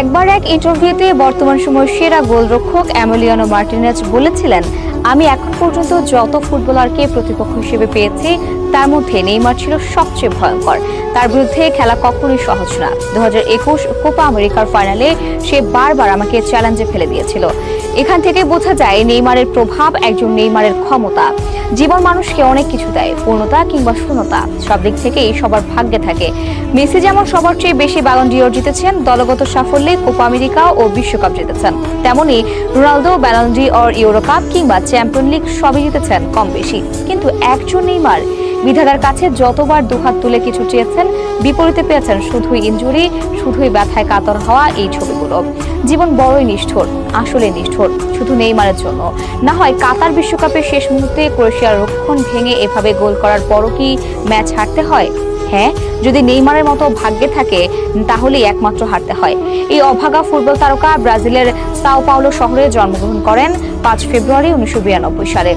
একবার এক ইন্টারভিউতে বর্তমান সময়ের সেরা গোলরক্ষক অ্যামেলিয়ানো মার্টিনেজ বলেছিলেন, আমি এখন পর্যন্ত যত ফুটবলারকে প্রতিপক্ষ হিসেবে পেয়েছি, তার মধ্যে নেইমার ছিল সবচেয়ে ভয়ঙ্কর। তার বিরুদ্ধে খেলা কখনোই সহজ না। দু কোপা আমেরিকার ফাইনালে সে বারবার আমাকে চ্যালেঞ্জে ফেলে দিয়েছিল। এখান থেকে বোঝা যায় নেইমারের প্রভাব একজন নেইমারের ক্ষমতা। জীবন মানুষকে অনেক কিছু দেয়, পূর্ণতা কিংবা শূন্যতা। সব দিক থেকেই সবার ভাগ্যে থাকে। মেসি যেমন সবার চেয়ে বেশি ব্যালন ডিওর জিতেছেন, দলগত সাফল্যে কোপা আমেরিকা ও বিশ্বকাপ জিতেছেন, তেমনি Ronaldo Ballon d'Or Euro cup কিংবা চ্যাম্পিয়ন লিগ সবই জিতেছেন কম বেশি। কিন্তু একজন নেইমার, বিধাতার কাছে যতবার দুহাত তুলে কিছু চেয়েছেন, বিপরীতে পেয়েছেন শুধুই ইঞ্জুরি শুধুই ব্যথায় কাতর হওয়া এই ছবিগুলো। জীবন বড়ই নিষ্ঠুর। আসলে নিষ্ঠুর, শুধু নেইমারের জন্য। না হয় কাতার বিশ্বকাপের শেষ মুহূর্তে ক্রোয়েশিয়ার রক্ষণ ভেঙে এভাবে গোল করার পরও কি ম্যাচ হারতে হয়? হ্যাঁ যদি নেইমারের মতো ভাগ্যে থাকে, তাহলেই একমাত্র হারতে হয়। এই অভাগা ফুটবল তারকা ব্রাজিলের সাও পাওলো শহরে জন্মগ্রহণ করেন পাঁচ ফেব্রুয়ারি উনিশশো বিরানব্বই সালে।